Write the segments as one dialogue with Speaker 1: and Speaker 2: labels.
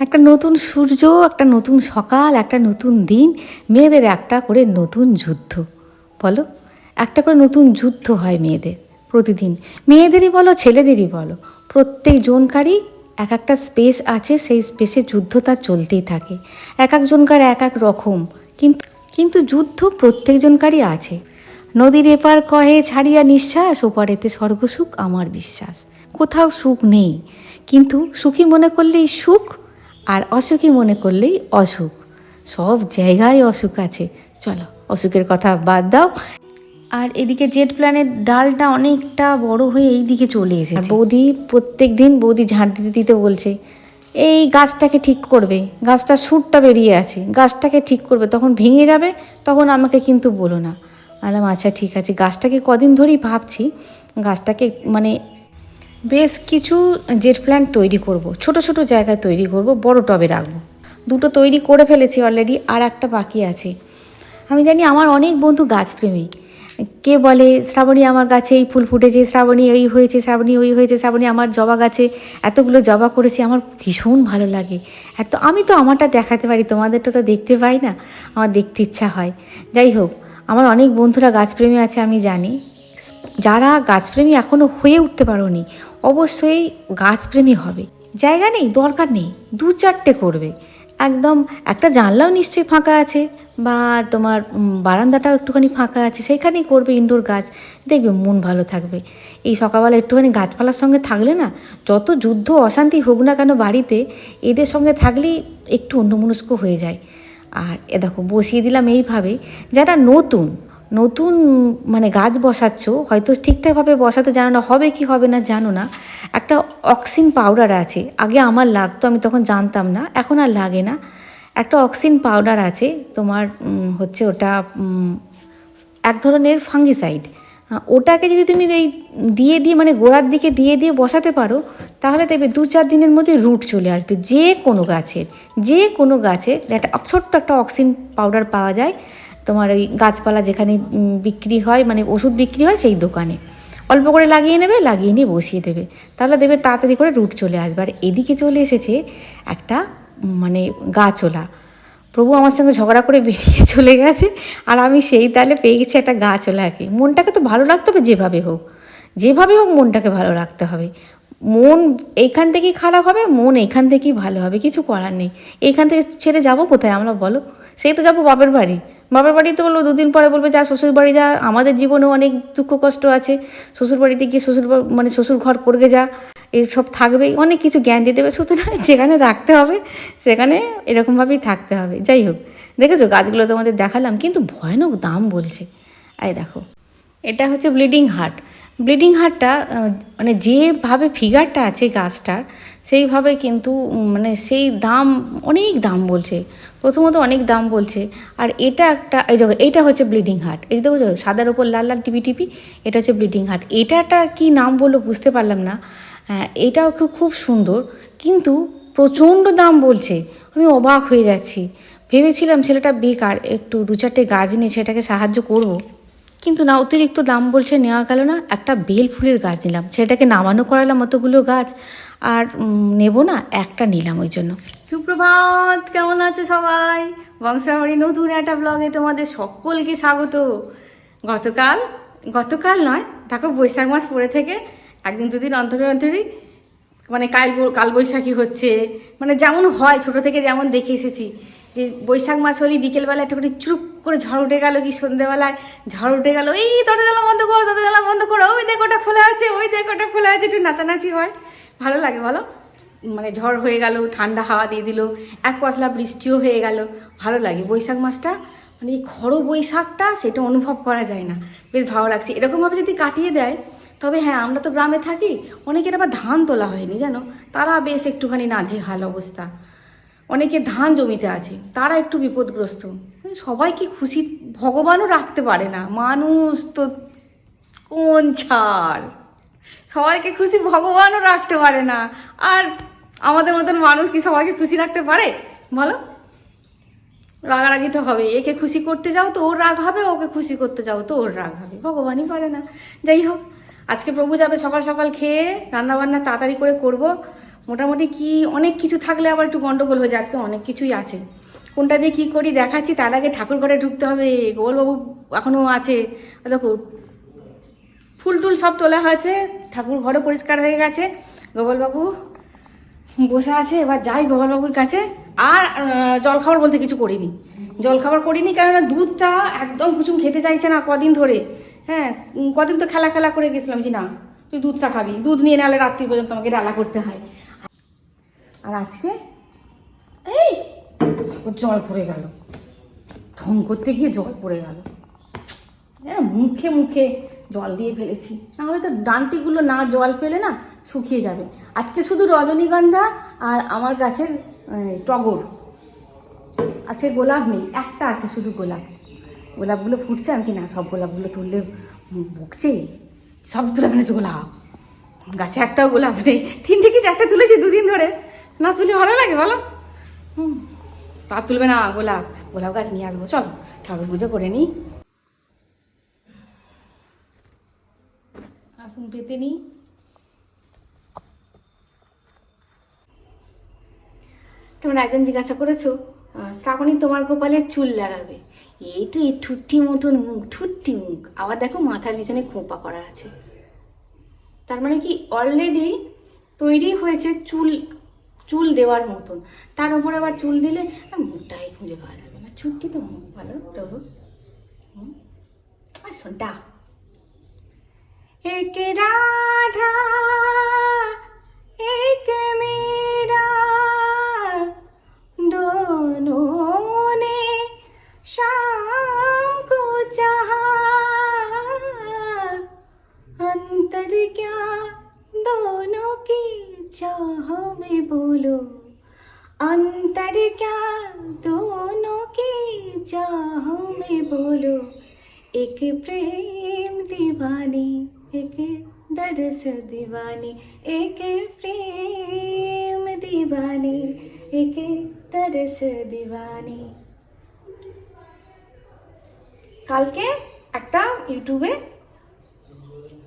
Speaker 1: একটা নতুন সূর্য, একটা নতুন সকাল, একটা নতুন দিন, মেয়েদের একটা করে নতুন যুদ্ধ। বলো? একটা করে নতুন যুদ্ধ হয় মেয়েদের প্রতিদিন। মেয়েদেরই বলো, ছেলেদেরই বলো। প্রত্যেক জনকারই এক একটা স্পেস আছে, সেই স্পেসে যুদ্ধ তার চলতেই থাকে। এক একজনকার এক এক রকম। কিন্তু কিন্তু যুদ্ধ প্রত্যেকজনকারই আছে। নদীর এপার কহে, ছাড়িয়া নিঃশ্বাস, ওপারেতে স্বর্গসুখ, আমার বিশ্বাস। কোথাও সুখ নেই। কিন্তু সুখী মনে করলেই সুখ আর অসুখী মনে করলেই অসুখ। সব জায়গায় অসুখ আছে। চলো অসুখের কথা বাদ দাও। আর এদিকে জেট প্ল্যানের ডালটা অনেকটা বড় হয়ে এই দিকে চলে এসেছে। বৌদি প্রত্যেক দিন বৌদি ঝাঁট দিতে দিতে বলছে এই গাছটাকে ঠিক করবে। গাছটা সুরটা বেরিয়ে আছে। গাছটাকে ঠিক করবে। তখন ভেঙে যাবে তখন আমাকে কিন্তু বলো না। বললাম আচ্ছা ঠিক আছে। গাছটাকে কদিন ধরেই ভাবছি। গাছটাকে মানে বেশ কিছু জেট প্ল্যান্ট তৈরি করব। ছোট ছোট জায়গায় তৈরি করব, বড় টবে রাখব। দুটো তৈরি করে ফেলেছি অলরেডি আর একটা বাকি আছে। আমি জানি আমার অনেক বন্ধু গাছপ্রেমী। কে বলে, শ্রাবণী আমার গাছে এই ফুল ফুটেছে, শ্রাবণী এই হয়েছে, শ্রাবণী ওই হয়েছে, শ্রাবণী আমার জবা গাছে এতগুলো জবা করেছি, আমার ভীষণ ভালো লাগে। এত আমি তো আমারটা দেখাতে পারি, তোমাদেরটা তো দেখতে পাই না, আমার দেখতে ইচ্ছা হয়। যাই হোক, আমার অনেক বন্ধুরা গাছপ্রেমী আছে, আমি জানি। যারা গাছপ্রেমী এখনও হয়ে উঠতে পারোনি অবশ্যই গাছপ্রেমী হবে। জায়গা নেই, দরকার নেই, দু চারটে করবে। একদম একটা জানলাও নিশ্চয়ই ফাঁকা আছে বা তোমার বারান্দাটাও একটুখানি ফাঁকা আছে, সেখানেই করবে ইনডোর গাছ, দেখবে মন ভালো থাকবে। এই সকালবেলা একটুখানি গাছপালার সঙ্গে থাকলে না, যত যুদ্ধ অশান্তি হোক না কেন বাড়িতে, এদের সঙ্গে থাকলেই একটু অন্যমনস্ক হয়ে যায়। আর এ দেখো, বসিয়ে দিলাম এইভাবে, যারা নতুন নতুন মানে গাছ বসাচ্ছ, হয়তো ঠিকঠাকভাবে বসাতে জানো না, হবে কি হবে না জানো না। একটা অক্সিন পাউডার আছে, আগে আমার লাগতো, আমি তখন জানতাম না, এখন আর লাগে না। একটা অক্সিন পাউডার আছে, তোমার হচ্ছে ওটা এক ধরনের ফাঙ্গিসাইড। ওটাকে যদি তুমি এই দিয়ে দিয়ে মানে গোড়ার দিকে দিয়ে দিয়ে বসাতে পারো, তাহলে দেখবে দু চার দিনের মধ্যে রুট চলে আসবে। যে কোনো গাছের, যে কোনো গাছের, একটা ছোট্ট একটা অক্সিন পাউডার পাওয়া যায়। তোমার ওই গাছপালা যেখানে বিক্রি হয় মানে ওষুধ বিক্রি হয় সেই দোকানে। অল্প করে লাগিয়ে নেবে, লাগিয়ে নিয়ে বসিয়ে দেবে। তাহলে দেবে তাড়াতাড়ি করে রুট চলে আসবে। আর এদিকে চলে এসেছে একটা মানে গাছওলা প্রভু আমার সঙ্গে ঝগড়া করে বেরিয়ে চলে গেছে। আর আমি সেই তালে পেয়ে গেছি একটা গাছওয়ালাকে। মনটাকে তো ভালো রাখতে হবে যেভাবে হোক। যেভাবে হোক মনটাকে ভালো রাখতে হবে। মন এইখান থেকেই খারাপ হবে, মন এইখান থেকেই ভালো হবে। কিছু করার নেই। এইখান থেকে ছেড়ে যাব কোথায়? আমরা বলো। সেই তো যাব বাপের বাড়ি। বাপের বাড়িতে বলব দুদিন পরে বলবে, যা শ্বশুর বাড়ি যা। আমাদের জীবনেও অনেক দুঃখ কষ্ট আছে। শ্বশুর বাড়িতে গিয়ে শ্বশুর মানে শ্বশুর ঘর করবে যা এইসব থাকবেই। অনেক কিছু জ্ঞান দিয়ে দেবে। সুতরাং যেখানে রাখতে হবে, সেখানে এরকমভাবেই থাকতে হবে। যাই হোক, দেখেছ? গাছগুলো তোমাদের দেখালাম, কিন্তু ভয়ানক দাম বলছে। এই দেখো, এটা হচ্ছে ব্লিডিং হার্ট। ব্লিডিং হার্টটা মানে যেভাবে ফিগারটা আছে গাছটার, সেইভাবে কিন্তু মানে সেই দাম, অনেক দাম বলছে। প্রথমত অনেক দাম বলছে। আর এটা একটা, এই দেখো এইটা হচ্ছে ব্লিডিং হার্ট। এই দেখো, সাদার ওপর লাল লাল টিপি টিপি, এটা হচ্ছে ব্লিডিং হার্ট। এটাটা কি নাম বলল বুঝতে পারলাম না। হ্যাঁ এটাও খুব খুব সুন্দর। কিন্তু প্রচণ্ড দাম বলছে। আমি অবাক হয়ে যাচ্ছি। ভেবেছিলাম ছেলেটা বেকার, একটু দু চারটে গাছ নিয়ে সেটাকে সাহায্য করব। কিন্তু না, অতিরিক্ত দাম বলছে নেওয়া গেল না, একটা বেল ফুলের গাছ নিলাম। সেটাকে নামানো করালাম অতগুলো গাছ, আর নেব না, একটা নিলাম ওই জন্য। সুপ্রভাত, কেমন আছে সবাই? বংশাবাড়ি নতুন একটা ব্লগে তোমাদের সকলকে স্বাগত। গতকাল গতকাল নয়, দেখো বৈশাখ মাস পড়ে থেকে একদিন দুদিন অন্তরে অন্তরেই মানে কাল কালবৈশাখী হচ্ছে। মানে যেমন হয়, ছোট থেকে যেমন দেখে এসেছি। যে বৈশাখ মাস হলেই বিকেলবেলা একটু করে চুপ করে ঝড় উঠে গেল কি সন্ধ্যেবেলায়? ঝড় উঠে গেল, এই দরজালা বন্ধ করো দরজালা বন্ধ করো, ওই দেখ ওটা খোলা আছে, ওই দেখ ওটা খোলা আছে। একটু নাচানাচি হয়। ভালো লাগে বলো? মানে ঝড় হয়ে গেল, ঠান্ডা হাওয়া দিয়ে দিল, এক পশলা বৃষ্টিও হয়ে গেল। ভালো লাগে বৈশাখ মাসটা? মানে এই খড় বৈশাখটা সেটা অনুভব করা যায় না। বেশ ভালো লাগছে। এরকমভাবে যদি কাটিয়ে দেয়, তবে হ্যাঁ আমরা তো গ্রামে থাকি, অনেকের আবার ধান তোলা হয়নি, জানো? তারা বেশ একটুখানি নাজেহাল অবস্থা। অনেকে ধান জমিতে আছে, তারা একটু বিপদগ্রস্ত। সবাই কি খুশি ভগবানও রাখতে পারে না। মানুষ তো কোন ছাড়? সবাইকে খুশি ভগবানও রাখতে পারে না। আর আমাদের মতন মানুষ কি সবাইকে খুশি রাখতে পারে? বলো। রাগারাগি তো হবে একে খুশি করতে যাও তো ওর রাগ হবে, ওকে খুশি করতে যাও তো ওর রাগ হবে। ভগবানই পারে না। যাই হোক, আজকে প্রভু যাবে সকাল সকাল খেয়ে, রান্নাবান্না তাড়াতাড়ি করে করব। মোটামুটি কি, অনেক কিছু থাকলে আবার একটু গন্ডগোল হয়ে যায়, আজকে অনেক কিছুই আছে। কোনটা দিয়ে কী করি দেখাচ্ছি, তার আগে ঠাকুর ঘরে ঢুকতে হবে। গোপালবাবু এখনও আছে, দেখো, ফুল টুল সব তোলা হয়েছে, ঠাকুর ঘরে পরিষ্কার হয়ে গেছে। গোপালবাবু বসে আছে, এবার যাই গোপালবাবুর কাছে। আর জলখাবার বলতে কিছু করিনি। জলখাবার করিনি কেননা দুধটা একদম কুচুম খেতে চাইছে না কদিন ধরে। হ্যাঁ কদিন তো খেলা খেলা করে গেছিলাম, যে না, তুই দুধটা খাবি, দুধ নিয়ে নাহলে রাত্রি পর্যন্ত আমাকে ডালা করতে হয়। আর আজকে? এই ওর জল পড়ে গেল। ঢং করতে গিয়ে জল পড়ে গেল। হ্যাঁ মুখে মুখে জল দিয়ে ফেলেছি। নাহলে তো ডান্টিগুলো না জল পেলে না শুকিয়ে যাবে। আজকে শুধু রজনীগন্ধা আর আমার গাছের টগর। আছে গোলাপ নেই, একটা আছে শুধু গোলাপ। গোলাপগুলো ফুটছে, আমি না, সব গোলাপগুলো তুললে বকছে। সব তুলে ফেলেছে গোলাপ। গাছে একটাও গোলাপ নেই। তিনটে কি চারটে তুলেছি দুদিন ধরে? না তুলে ভালো লাগে, বলো। হুম। তা তুলবে না, গোলাপ। গোলাপ গাছ নিয়ে আসব, চল। ঠাকুর পুজো করে নিই। আসুন পেতে নিই। তোমরা একজন জিজ্ঞাসা করেছ শ্রাবণী তোমার গোপালের চুল লাগাবে। এই তো এই ঠুট্টি মতন মুখ, ঠুট্টি মুখ। আবার দেখো মাথার পিছনে খোঁপা করা আছে। তার মানে কি অলরেডি তৈরি হয়েছে চুল চুল দেওয়ার মতন। তার উপর আবার চুল দিলে মুখটাই খুঁজে পাওয়া যাবে না চুটকি তো মুখ ভালো টবু আর শোন ডা একে রাধা কালকে একটা ইউটিউবে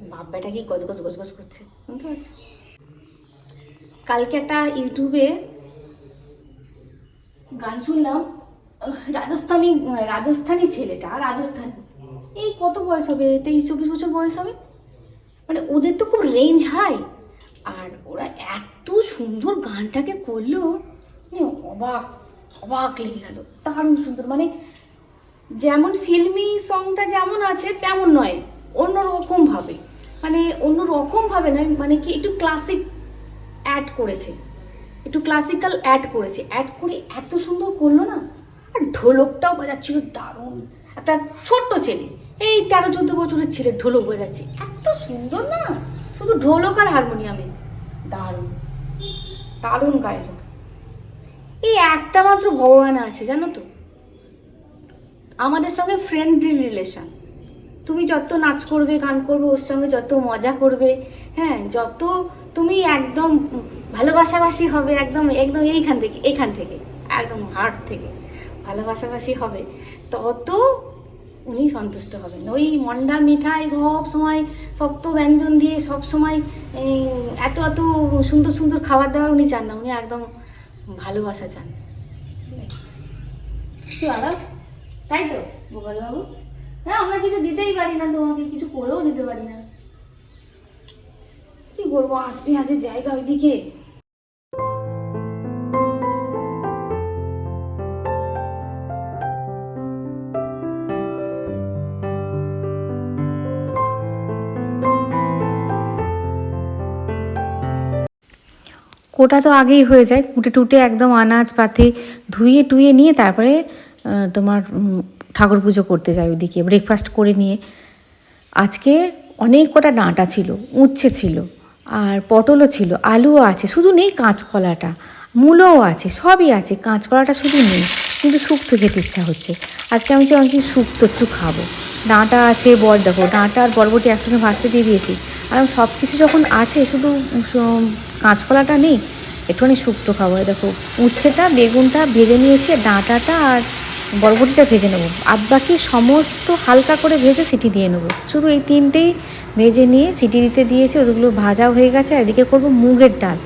Speaker 1: বাব্বাটা কি গজ গজ গজ গজ করছে বুঝতে পারছ? কালকে একটা ইউটিউবে গান শুনলাম রাজস্থানী আহ, রাজস্থানী ছেলেটা রাজস্থানী। এই কত বয়স হবে? তেইশ চব্বিশ বছর বয়স হবে? মানে ওদের তো খুব রেঞ্জ হাই আর ওরা এত সুন্দর গানটাকে করল মানে অবাক অবাক লেগে গেল। দারুণ সুন্দর। মানে যেমন ফিল্মি সংটা যেমন আছে, তেমন নয় অন্য রকম ভাবে মানে অন্য রকম ভাবে নয় মানে কি একটু ক্লাসিক অ্যাড করেছে। একটু ক্লাসিক্যাল অ্যাড করেছে। অ্যাড করে এত সুন্দর করল না? আর ঢোলকটাও বাজাচ্ছিল দারুণ। একটা ছোট্ট ছেলে, এই তেরো চোদ্দ বছরের ছেলে ঢোলক বাজাচ্ছে। এত সুন্দর না? শুধু ঢোলক আর হারমোনিয়ামে। দারুণ। দারুণ গায়ক। এই একটা মাত্র ভগবান আছে, জানো তো? আমাদের সঙ্গে ফ্রেন্ডলি রিলেশন তুমি যত নাচ করবে, গান করবে, ওর সঙ্গে যত মজা করবে হ্যাঁ যত তুমি একদম ভালোবাসাবাসি হবে, একদম একদম এইখান থেকে এইখান থেকে, একদম হার্ট থেকে ভালোবাসাবাসি হবে, তত উনি সন্তুষ্ট হবেন। ওই মন্ডা, মিঠাই সব সময় সপ্ত ব্যঞ্জন দিয়ে সব সময় এত এত সুন্দর সুন্দর খাবার দাবার উনি চান না, উনি একদম ভালোবাসা চান। তাই তো? গোপাল বাবু হ্যাঁ আমরা কিছু দিতেই পারি না তোমাকে কিছু করেও দিতে পারি না। কি করব আঁশ পেঁয়াজের জায়গা ওইদিকে। কোটা তো আগেই হয়ে যায় কুটে টুটে একদম আনাজ পাতি ধুয়ে টুয়ে নিয়ে তারপরে তোমার ঠাকুর পুজো করতে যায় ওইদিকে ব্রেকফাস্ট করে নিয়ে। আজকে অনেক কটা ডাঁটা ছিল, উচ্ছে ছিল, আর পটলও ছিল, আলুও আছে, শুধু নেই কাঁচকলাটা, মূলও আছে, সবই আছে, কাঁচকলাটা শুধু নেই, কিন্তু শুক্তো খেতে ইচ্ছা হচ্ছে। আজকে আমি চাইছি শুক্তো একটু খাব। ডাঁটা আছে বর দেখো, ডাঁটা আর বরবটি একসঙ্গে ভাজতে দিয়ে দিয়েছি। আর সব কিছু যখন আছে, শুধু কাঁচকলাটা নেই, একটুখানি শুক্তো খাব। দেখো, উচ্ছেটা, বেগুনটা ভেজে নিয়েছি, ডাঁটাটা আর বরবটিটা ভেজে নেব। আর বাকি সমস্ত হালকা করে ভেজে সিটি দিয়ে নেব। শুধু এই তিনটেই ভেজে নিয়ে সিটি দিতে দিয়েছি, ওগুলো ভাজা হয়ে গেছে এদিকে করব মুগের ডাল।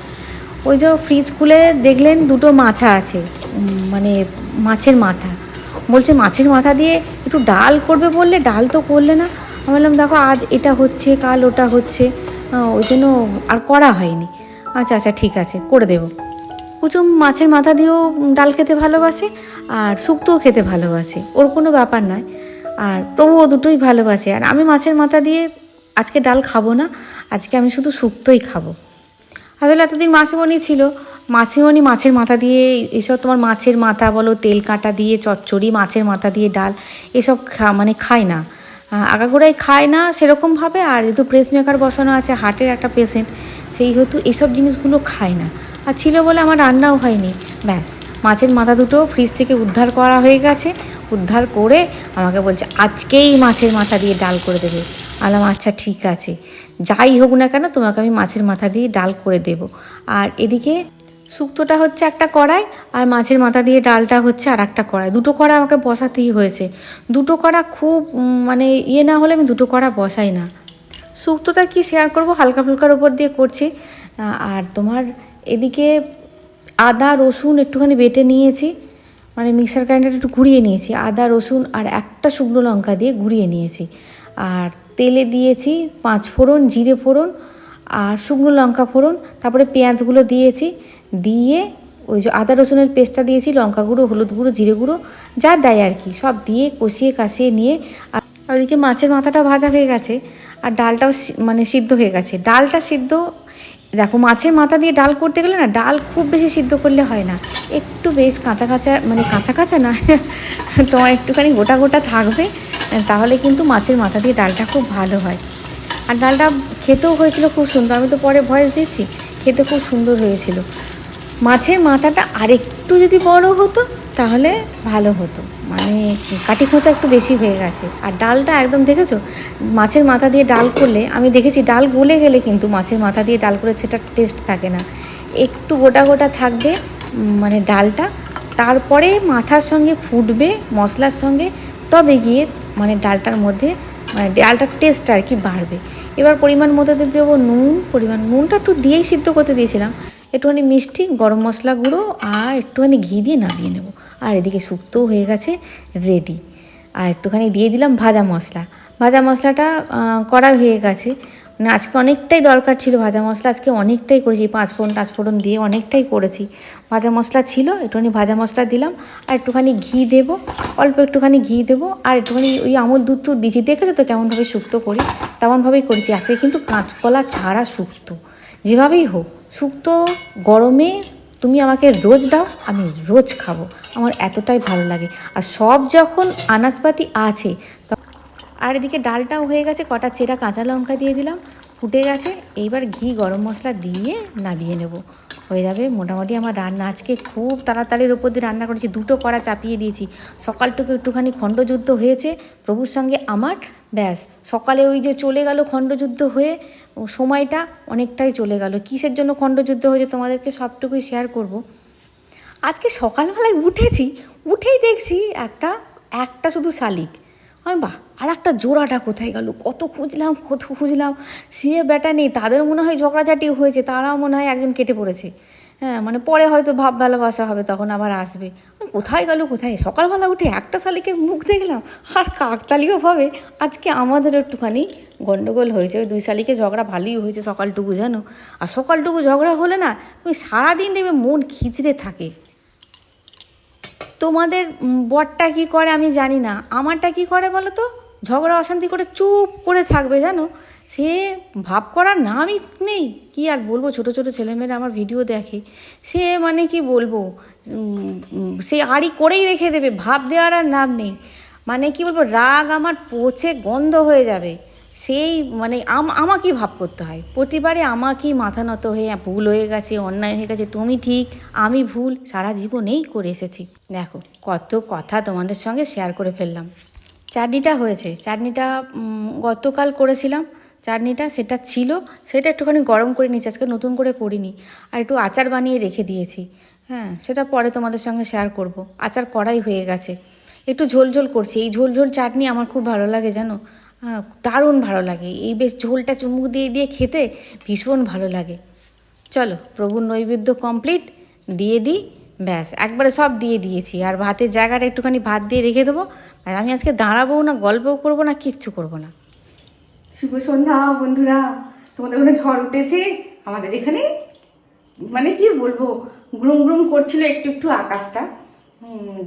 Speaker 1: ওই যে ফ্রিজ খুলে দেখলেন দুটো মাথা আছে মানে মাছের মাথা। বলছে, মাছের মাথা দিয়ে একটু ডাল করবে বললে ডাল তো করলে না। আমি বললাম, দেখো, আজ এটা হচ্ছে, কাল ওটা হচ্ছে। ওই জন্য আর করা হয়নি। আচ্ছা আচ্ছা ঠিক আছে, করে দেবো। কুচুম মাছের মাথা দিয়েও ডাল খেতে ভালোবাসে আর শুক্তোও খেতে ভালোবাসে। ওর কোনো ব্যাপার নয়। আর প্রভুও দুটোই ভালোবাসে। আর আমি মাছের মাথা দিয়ে আজকে ডাল খাব না, আজকে আমি শুধু শুক্তোই খাব। আসলে এতদিন মাসিমণি ছিল। মাসিমণি মাছের মাথা দিয়ে এসব তোমার মাছের মাথা বলো, তেল কাটা দিয়ে, চচ্চড়ি, মাছের মাথা দিয়ে ডাল, এসব খা মানে খায় না। আগাগোড়াই খায় না সেরকমভাবে আর যেহেতু প্রেস মেকার বসানো আছে হার্টের একটা পেশেন্ট সেই হেতু এসব জিনিসগুলো খায় না। আর ছিল বলে আমার রান্নাও হয়নি। ব্যাস, মাছের মাথা দুটো ফ্রিজ থেকে উদ্ধার করা হয়ে গেছে। উদ্ধার করে আমাকে বলছে, আজকেই মাছের মাথা দিয়ে ডাল করে দেবে। আলাম আচ্ছা ঠিক আছে। যাই হোক না কেন, তোমাকে আমি মাছের মাথা দিয়ে ডাল করে দেব। আর এদিকে শুক্তোটা হচ্ছে একটা কড়াই আর মাছের মাথা দিয়ে ডালটা হচ্ছে আর একটা কড়াই। দুটো কড়া আমাকে বসাতেই হয়েছে। দুটো কড়া খুব মানে ইয়ে না হলে আমি দুটো কড়া বসাই না। শুক্তোটা কি শেয়ার করব? হালকা ফুলকার উপর দিয়ে করছি। আর তোমার এদিকে আদা, রসুন একটুখানি বেটে নিয়েছি মানে মিক্সার গ্রাইন্ডার একটু ঘুরিয়ে নিয়েছি। আদা, রসুন আর একটা শুকনো লঙ্কা দিয়ে ঘুরিয়ে নিয়েছি। আর তেলে দিয়েছি পাঁচ ফোড়ন, জিরে ফোড়ন আর শুকনো লঙ্কা ফোড়ন। তারপরে পেঁয়াজগুলো দিয়েছি, দিয়ে ওই যে আদা, রসুনের পেস্টটা দিয়েছি, লঙ্কা গুঁড়ো, হলুদ গুঁড়ো, জিরে গুঁড়ো, যা দেয় আর কি, সব দিয়ে কষিয়ে কাশিয়ে নিয়ে আর ওইদিকে মাছের মাথাটা ভাজা হয়ে গেছে, আর ডালটাও মানে সিদ্ধ হয়ে গেছে। ডালটা সিদ্ধ দেখো, মাছের মাথা দিয়ে ডাল করতে গেলে না, ডাল খুব বেশি সিদ্ধ করলে হয় না। একটু বেশ কাঁচা কাঁচা মানে কাঁচা কাঁচা না, তোমার একটুখানি গোটা গোটা থাকবে, তাহলে কিন্তু মাছের মাথা দিয়ে ডালটা খুব ভালো হয়। আর ডালটা খেতেও হয়েছিল খুব সুন্দর, আমি তো পরে ভয়েস দিচ্ছি, খেতে খুব সুন্দর হয়েছিল। মাছের মাথাটা আরেকটু যদি বড় হতো, তাহলে ভালো হতো। মানে কাটি খোঁচা একটু বেশি হয়ে গেছে। আর ডালটা একদম দেখেছ? মাছের মাথা দিয়ে ডাল করলে, আমি দেখেছি ডাল গলে গেলে কিন্তু মাছের মাথা দিয়ে ডাল করে সেটা টেস্ট থাকে না। একটু গোটা গোটা থাকবে মানে ডালটা। তারপরে মাথার সঙ্গে ফুটবে, মশলার সঙ্গে, তবে গিয়ে মানে ডালটার মধ্যে মানে ডালটার টেস্ট আর কি বাড়বে। এবার পরিমাণ মতো দেবো নুন। পরিমাণ নুনটা একটু দিয়েই সিদ্ধ করতে দিয়েছিলাম। একটুখানি মিষ্টি, গরম মশলা গুঁড়ো আর একটুখানি ঘি দিয়ে নামিয়ে নেব। আর এদিকে শুক্তোও হয়ে গেছে রেডি আর একটুখানি দিয়ে দিলাম ভাজা মশলা। ভাজা মশলাটা করা হয়ে গেছে। মানে আজকে অনেকটাই দরকার ছিল ভাজা মশলা। আজকে অনেকটাই করেছি, পাঁচ ফোড়ন, টাচ ফোড়ন দিয়ে অনেকটাই করেছি। ভাজা মশলা ছিল, একটুখানি ভাজা মশলা দিলাম। আর একটুখানি ঘি দেবো, অল্প একটুখানি ঘি দেবো। আর একটুখানি ওই আমল দুধ টুধ দিয়েছি। দেখেছ তো কেমনভাবে শুক্তো করি? তেমনভাবেই করেছি। আজকে কিন্তু কাঁচকলা ছাড়া শুক্তো। যেভাবেই হোক। শুক্তো গরমে তুমি আমাকে রোজ দাও, আমি রোজ খাব। আমার এতটাই ভালো লাগে। আর সব যখন আনাজপাতি আছে আর এদিকে ডালটাও হয়ে গেছে, কটা চেরা কাঁচা লঙ্কা দিয়ে দিলাম, ফুটে গেছে। এইবার ঘি গরম মশলা দিয়ে নাবিয়ে নেব। হয়ে যাবে। মোটামুটি আমার রান্না আজকে খুব তাড়াতাড়ির ওপর দিয়ে রান্না করেছি। দুটো কড়া চাপিয়ে দিয়েছি। সকালটুকু একটুখানি খণ্ডযুদ্ধ হয়েছে। প্রভুর সঙ্গে আমার ব্যাস। সকালে ওই যে চলে গেল খণ্ডযুদ্ধ হয়ে সময়টা অনেকটাই চলে গেল। কিসের জন্য খণ্ডযুদ্ধ হয়েছে তোমাদেরকে সবটুকুই শেয়ার করব। আজকে সকালবেলায় উঠেছি, উঠেই দেখছি একটা একটা শুধু শালিক। আমি বাহ আর একটা জোড়াটা কোথায় গেল? কত খুঁজলাম কত খুঁজলাম। সে ব্যাটা নেই, তাদের মনে হয় ঝগড়াঝাটি হয়েছে, তারাও মনে হয় একজন কেটে পড়েছে। হ্যাঁ মানে পরে হয়তো ভাব ভালোবাসা হবে, তখন আবার আসবে। কোথায় গেল, কোথায়? সকালবেলা উঠে একটা শালিকের মুখ দেখলাম, আর কাকতালিও ভাবে আজকে আমাদের একটুখানি গন্ডগোল হয়েছে। ওই দুই শালিকে ঝগড়া ভালোই হয়েছে সকালটুকু, জানো? আর সকালটুকু ঝগড়া হলে না, তুমি সারাদিন দেখবে মন খিচড়ে থাকে। তোমাদের বরটা কি করে আমি জানি না। আমারটা কি করে বলো তো? ঝগড়া, অশান্তি করে চুপ করে থাকবে জানো? সে ভাব করার নামই নেই। কি আর বলব? ছোট ছোট ছেলেমেয়েরা আমার ভিডিও দেখে। সে মানে কি বলব? সে আড়ি করেই রেখে দেবে। ভাব দেওয়ার আর নাম নেই। মানে কি বলব? রাগ আমার পচে গন্ধ হয়ে যাবে। সেই মানে আম, আমাকেই ভাব করতে হয়। প্রতিবারে আমাকেই মাথা নত হয়ে ভুল হয়ে গেছে, অন্যায় হয়ে গেছে, তুমি ঠিক, আমি ভুল, সারা জীবনেই করে এসেছি। দেখো, কত কথা তোমাদের সঙ্গে শেয়ার করে ফেললাম। চাটনিটা হয়েছে। চাটনিটা গতকাল করেছিলাম। চাটনিটা সেটা ছিল, সেটা একটুখানি গরম করে নিয়েছি, আজকে নতুন করে করিনি। আর একটু আচার বানিয়ে রেখে দিয়েছি। হ্যাঁ সেটা পরে তোমাদের সঙ্গে শেয়ার করব। আচার করাই হয়ে গেছে। একটু ঝোল ঝোল করছি। এই ঝোল ঝোল চাটনি আমার খুব ভালো লাগে, জানো? হ্যাঁ দারুণ ভালো লাগে। এই বেশ ঝোলটা চুমুক দিয়ে দিয়ে খেতে ভীষণ ভালো লাগে। চলো, প্রভুর নৈবেদ্য কমপ্লিট দিয়ে দিই, ব্যাস। একবারে সব দিয়ে দিয়েছি। আর ভাতের জায়গাটা একটুখানি ভাত দিয়ে রেখে দেবো। আর আমি আজকে দাঁড়াবো না, গল্পও করব না, কিচ্ছু করব না।
Speaker 2: শুভ সন্ধ্যা, বন্ধুরা। তোমাদের ওখানে ঝড় উঠেছে? আমাদের এখানে? মানে কি বলব? গ্রুম গ্রুম করছিল একটু একটু আকাশটা।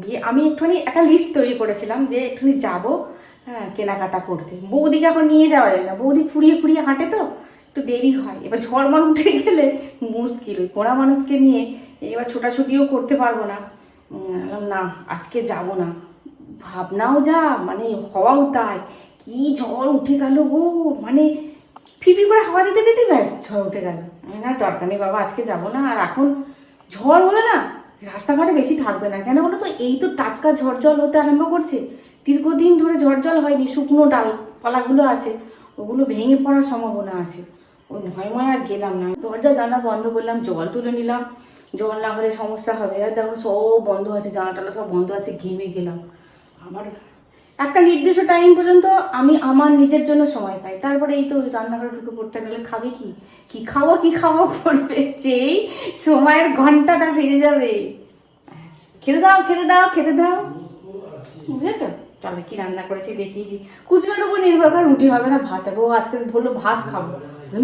Speaker 2: দিয়ে আমি একটুখানি একটা লিস্ট তৈরি করেছিলাম যে একটুখানি যাব। হ্যাঁ কেনাকাটা করতে। বৌদিকে এখন নিয়ে যাওয়া যায় না। বৌদি ফুরিয়ে ফুরিয়ে হাঁটে তো, একটু দেরি হয়। এবার ঝড়মড় উঠে গেলে মুশকিল। ওই পোড়া মানুষকে নিয়ে এবার ছোটাছুটিও করতে পারব না। না, আজকে যাব না। ভাবনাও যা মানে হওয়াও তাই। কি ঝড় উঠে গেল গো মানে ফিরফির করে হাওয়া দিতে দিতে ব্যাস ঝড় উঠে গেল। না দরকার নেই বাবা, আজকে যাব না। আর এখন ঝড় হলে না, রাস্তাঘাটে বেশি থাকবে না। কেন বলো তো, এই তো টাটকা ঝড় জল হতে আরম্ভ করছে। দীর্ঘদিন ধরে ঝড় জল হয়নি, শুকনো ডালপালাগুলো আছে, ওগুলো ভেঙে পড়ার সম্ভাবনা আছে। ওই ভয় ময় আর গেলাম না। দরজা জানা বন্ধ করলাম, জল তুলে নিলাম। জল না হলে সমস্যা হবে। আর দেখো সব বন্ধ আছে জানা টানা সব বন্ধ আছে, ঘেমে গেলাম। আমার একটা নির্দিষ্ট টাইম পর্যন্ত আমি আমার নিজের জন্য সময় পাই। তারপরে এই তো রান্নাঘরে ঢুকে পড়তে গেলে খাবে কি? কি খাব কি খাব করবে? যেই সময়ের ঘন্টাটা ফিরে যাবে। খেতে দাও খেতে দাও খেতে দাও। বুঝেছ? চলো কি রান্না করেছি দেখি। কুচমের উপর নির্ভর করে রুটি হবে না ভাত হবে। ও আজকে বলল ভাত খাব।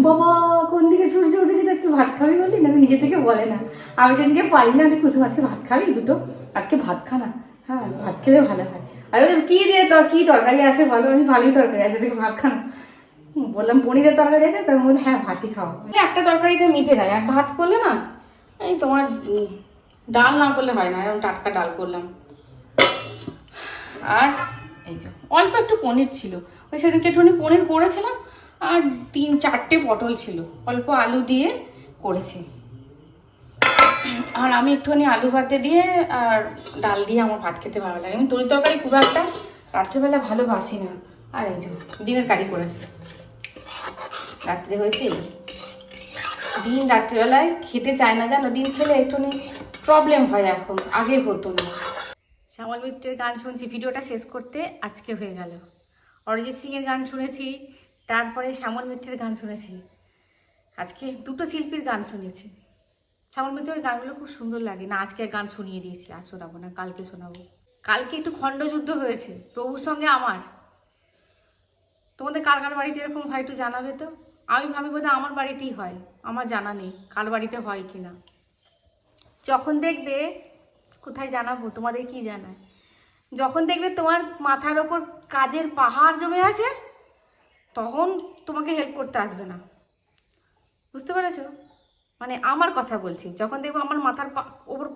Speaker 2: বাবা কোন দিকে ছুটে ছুটে যেটা আজকে ভাত খাবি বলি না নিজে থেকে বলে না। আমি যেদিকে পারি না আমি কুচুম আজকে ভাত খাবি? দুটো। আজকে ভাত খা না। হ্যাঁ ভাত খেলে ভালো হয়। আমি বললাম কী দিয়ে তো কী তরকারি আছে বলো? আমি ভালোই তরকারি আছে আজকে ভাত খানা হুম, বললাম পনিরের তরকারি আছে? তার মধ্যে হ্যাঁ ভাতই খাও একটা তরকারিতে মিটে দেয় আর ভাত করলে না এই তোমার ডাল না করলে হয় না এরকম টাটকা ডাল করলাম। আর এই যে, অল্প একটু পনির ছিল। ওই সেদিনকে একটুখানি পনির করেছিলাম, আর তিন চারটে পটল ছিল। অল্প আলু দিয়ে করেছি। আর আমি একটুখানি আলু ভাতে দিয়ে আর ডাল দিয়ে আমার ভাত খেতে ভালো লাগে। আমি তরি তরকারি খুব একটা রাত্রেবেলা ভালোবাসি না আর এই যে, ডিমের কারি করেছি। রাত্রে হয়েছে। ডিম রাত্রেবেলায় খেতে চায় না জানো? ডিম খেলে একটুখানি প্রবলেম হয় এখন। আগে হতো না। শ্যামল মিত্রের গান শুনছি, ভিডিওটা শেষ করতে আজকে হয়ে গেল। অরিজিৎ সিংয়ের গান শুনেছি, তারপরে শ্যামল মিত্রের গান শুনেছি। আজকে দুটো শিল্পীর গান শুনেছি। শ্যামল মিত্রের গানগুলো খুব সুন্দর লাগে। না, আজকে গান শুনিয়ে দিয়েছি, আর শোনাবো না, কালকে শোনাবো। কালকে একটু খণ্ডযুদ্ধ হয়েছে, প্রভুর সঙ্গে আমার। তোমাদের কার কার বাড়িতে এরকম হয় একটু জানাবে তো? আমি ভাবি বোধহয় আমার বাড়িতেই হয়, আমার জানা নেই কার বাড়িতে হয় কি না যখন দেখবে কোথায় জানাব? তোমাদের কি জানায়? যখন দেখবে তোমার মাথার ওপর কাজের পাহাড় জমে আছে, তখন তোমাকে হেল্প করতে আসবে না। বুঝতে পেরেছ? মানে আমার কথা বলছি, যখন দেখব আমার মাথার ওপর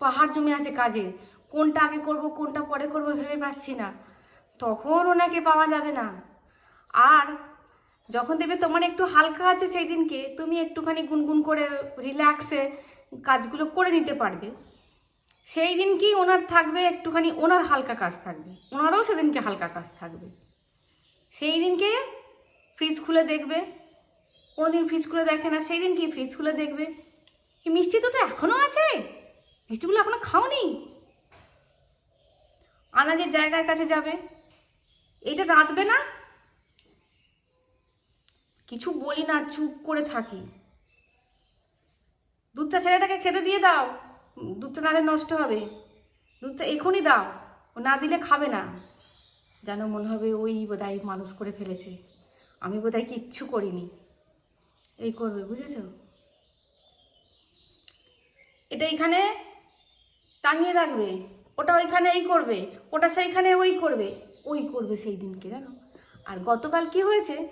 Speaker 2: পাহাড় জমে আছে কাজে, কোনটা আগে করব, কোনটা পরে করব ভেবে পাচ্ছি না। তখন ওনাকে পাওয়া যাবে না। আর যখন দেখবে তোমার একটু হালকা আছে সেই দিনকে, তুমি একটুখানি গুনগুন করে রিল্যাক্সে কাজগুলো করে নিতে পারবে। সেই দিন কি ওনার থাকবে একটুখানি, ওনার হালকা কাজ থাকবে, ওনারও সেদিনকে হালকা কাজ থাকবে। সেই দিনকে ফ্রিজ খুলে দেখবে, কোনোদিন ফ্রিজ খুলে দেখে না, সেই দিন কি ফ্রিজ খুলে দেখবে। কি মিষ্টি দুটো এখনও আছে? মিষ্টিগুলো এখনও খাওনি? আনাজের জায়গার কাছে যাবে। এটা রাঁধবে না? কিছু বলি না, চুপ করে থাকি। দুধটা ছেলেটাকে খেতে দিয়ে দাও। দুধটা নাহলে নষ্ট হবে। দুধটা এখনই দাও। ও না দিলে খাবে না। যেন মনে হবে ওই বোধহয় মানুষ করে ফেলেছে। আমি বোধহয় কিচ্ছু করিনি। এই করবে, বুঝেছ? এটা এখানে টাঙিয়ে রাখবে। ওটা ওইখানে এই করবে। ওটা সেইখানে ওই করবে। ওই করবে সেই দিনকে, জানো? আর গতকাল কি হয়েছে?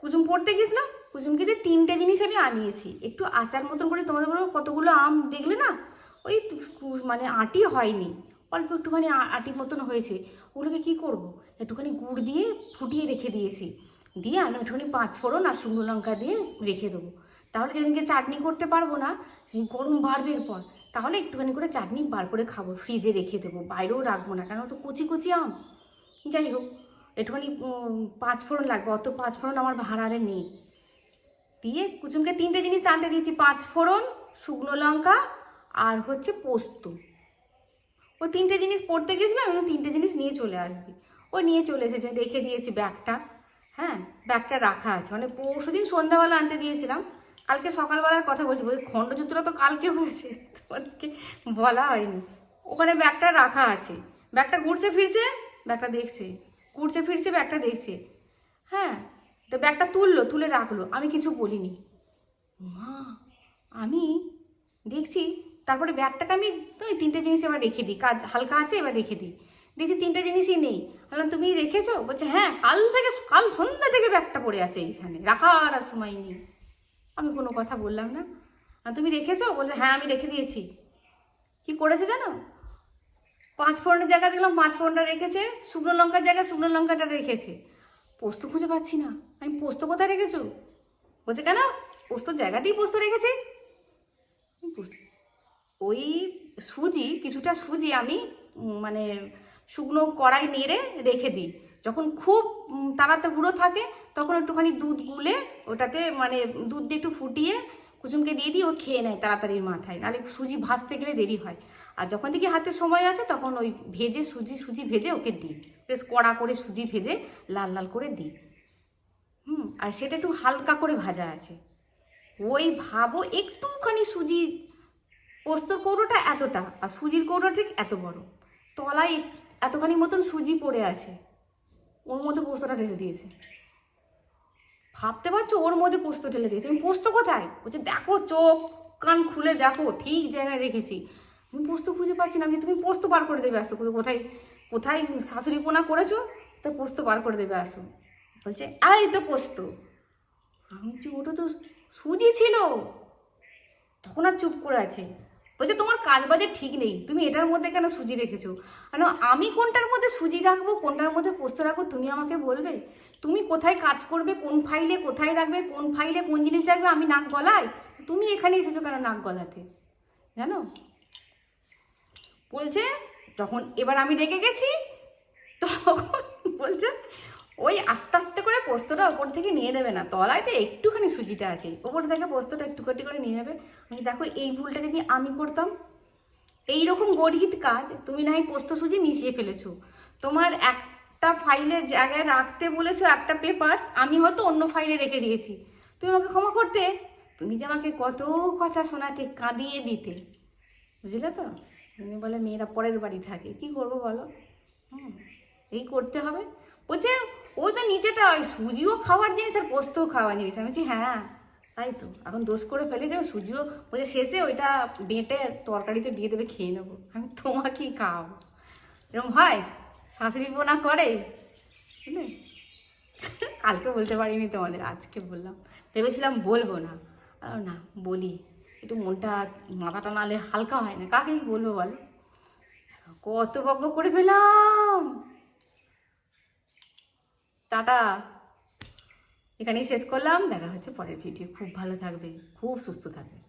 Speaker 2: কুসুম পড়তে গেছিলাম কুসুমকে দিয়ে তিনটে জিনিস আমি আনিয়েছি। একটু আচার মতন করে তোমাদের বলব কতগুলো আম দেখলে না ওই মানে আটি হয়নি। অল্প একটুখানি আটির মতন হয়েছে। ওগুলোকে কি করব? একটুখানি গুড় দিয়ে ফুটিয়ে রেখে দিয়েছি। দিয়ে আমি একটুখানি পাঁচ ফোড়ন আর শুকনো লঙ্কা দিয়ে রেখে দেবো। তাহলে যেদিনকে চাটনি করতে পারব না সেই গরম বাড়বে এরপর তাহলে একটুখানি করে চাটনি বার করে খাব ফ্রিজে রেখে দেবো। বাইরেও রাখব না কেন তো কচি কচি আম। যাই হোক একটুখানি উম, পাঁচ ফোড়ন লাগবে। অত পাঁচ ফোড়ন আমার ভাড়ারে নেই। দিয়ে কুচুমকে তিনটে জিনিস আনতে দিয়েছি। পাঁচ ফোড়ন শুকনো লঙ্কা আর হচ্ছে পোস্ত। ও তিনটে জিনিস পড়তে গেছিলাম এবং তিনটে জিনিস নিয়ে চলে আসবি। ও নিয়ে চলে এসেছে রেখে দিয়েছি ব্যাগটা। হ্যাঁ ব্যাগটা রাখা আছে। মানে পরশু দিন সন্ধ্যাবেলা আনতে দিয়েছিলাম। কালকে সকালবেলার কথা বলছি বলছি খণ্ডযুদ্ধটা তো কালকে হয়েছে। তোমাদেরকে বলা হয়নি। ওখানে ব্যাগটা রাখা আছে। ব্যাগটা ঘুরছে ফিরছে, ব্যাগটা দেখছে। ঘুরছে ফিরছে, ব্যাগটা দেখছে। হ্যাঁ তো ব্যাগটা তুললো, তুলে রাখল। আমি কিছু বলিনি। মা, আমি দেখছি তারপরে ব্যাগটাকে আমি তো ওই তিনটে জিনিস এবার রেখে দিই। কাজ হালকা আছে এবার রেখে দিই। দেখছি তিনটে জিনিসই নেই। বললাম, তুমি রেখেছো? বলছে হ্যাঁ কাল থেকে কাল সন্ধ্যা থেকে ব্যাগটা পড়ে আছে এইখানে। রাখার আর সময় নেই। আমি কোনো কথা বললাম না। আর তুমি রেখেছো? বলছে হ্যাঁ আমি রেখে দিয়েছি। কি করেছে জানো? পাঁচ ফোড়নের জায়গায় দেখলাম, পাঁচ ফোড়নটা রেখেছে, শুকনো লঙ্কার জায়গায় শুকনো লঙ্কাটা রেখেছে। পোস্ত খুঁজে পাচ্ছি না। আমি পোস্ত কোথায় রেখেছো? বলছে, কেন? পোস্তর জায়গাতেই পোস্ত রেখেছে। বুঝতে- ওই সুজি, কিছুটা সুজি আমি মানে শুকনো কড়াই নেড়ে রেখে দিই। যখন খুব তাড়াতে গুঁড়ো থাকে, তখন একটুখানি দুধ গুলে ওটাতে মানে দুধ দিয়ে একটু ফুটিয়ে কুসুমকে দিয়ে দিই, ও খেয়ে নেয় তাড়াতাড়ির মাথায়। নাহলে সুজি ভাজতে গেলে দেরি হয়। আর যখন দেখি হাতে সময় আছে, তখন ওই ভেজে সুজি সুজি ভেজে ওকে দিই। বেশ কড়া করে সুজি ভেজে লাল লাল করে দিই। হুম, আর সেটা একটু হালকা করে ভাজা আছে। ওই ভাবো একটুখানি সুজি পোস্তর কৌটোটা এতটা আর সুজির কৌটো ঠিক এত বড়। তলায় এতখানি মতন সুজি পড়ে আছে। ওর মধ্যে পোস্তটা ঢেলে দিয়েছে। ভাবতে পারছ ওর মধ্যে পোস্ত ঢেলে দিয়েছে? আমি পোস্ত কোথায়? বলছে, দেখো চোখ, কান খুলে দেখো, ঠিক জায়গায় রেখেছি। আমি পোস্ত খুঁজে পাচ্ছি না। আমি তুমি পোস্ত বার করে দেবে, আসো। কোথায় কোথায় শাশুড়ি পোনা করেছ, তো পোস্ত বার করে দেবে, আসো। বলছে, এই তো পোস্ত। আমি ওটা তো সুজি ছিল। তখন আর চুপ করে আছে। বলছে, তোমার কাজ বাজে ঠিক নেই, তুমি এটার মধ্যে কেন সুজি রেখেছো? কেন, আমি কোনটার মধ্যে সুজি রাখব, কোনটার মধ্যে পোস্ত রাখব, তুমি আমাকে বলবে? তুমি কোথায় কাজ করবে, কোন ফাইলে কোথায় রাখবে, কোন ফাইলে কোন জিনিস রাখবে, আমি নাক গলাই তুমি এখানে এসেছ কেন নাক গলাতে? জানো? বলছে, যখন এবার আমি রেগে গেছি, তখন বলছে ওই আস্তে আস্তে করে পোস্তটা ওপর থেকে নিয়ে নেবে না তলায় তো একটুখানি সুজিটা আছে। ওপর থেকে পোস্তটা একটু একটু করে নিয়ে নেবে। আমি দেখো এই ভুলটা যদি আমি করতাম এই রকম গরিব কাজ তুমি না পোস্ত সুজি মিশিয়ে ফেলেছো। তোমার একটা ফাইলের জায়গায় রাখতে বলেছ একটা পেপারস আমি হয়তো অন্য ফাইলে রেখে দিয়েছি। তুমি আমাকে ক্ষমা করতে। তুমি যে আমাকে কত কথা শোনাতে, কাঁদিয়ে দিতে। বুঝলে তো? তুমি বলে মেয়েরা পরের বাড়ি থাকে। কি করব বলো? হুম, এই করতে হবে। বলছে ওই তো নিচেটা ওই সুজিও খাওয়ার জিনিস আর পোস্তও খাওয়ার জিনিস। আমি বলছি হ্যাঁ তাই তো। এখন দোষ করে ফেলে যাও সুজিও বলছে, শেষে ওইটা বেঁটে তরকারিতে দিয়ে দেবে, খেয়ে নেব। আমি তোমাকেই খাওয়াবো। এরকম হয়? শাশুড়ি বোনা করে? কালকে বলতে পারিনি তোমাদের, আজকে বললাম। ভেবেছিলাম বলব না। না, বলি। একটু মনটা, মাথাটা নালে হালকা হয় না। কাকে কি বলব বলো? কত বকবক করে ফেলাম টাটা। এখানেই শেষ করলাম। দেখা হচ্ছে পরের ভিডিও খুব ভালো থাকবে। খুব সুস্থ থাকবে।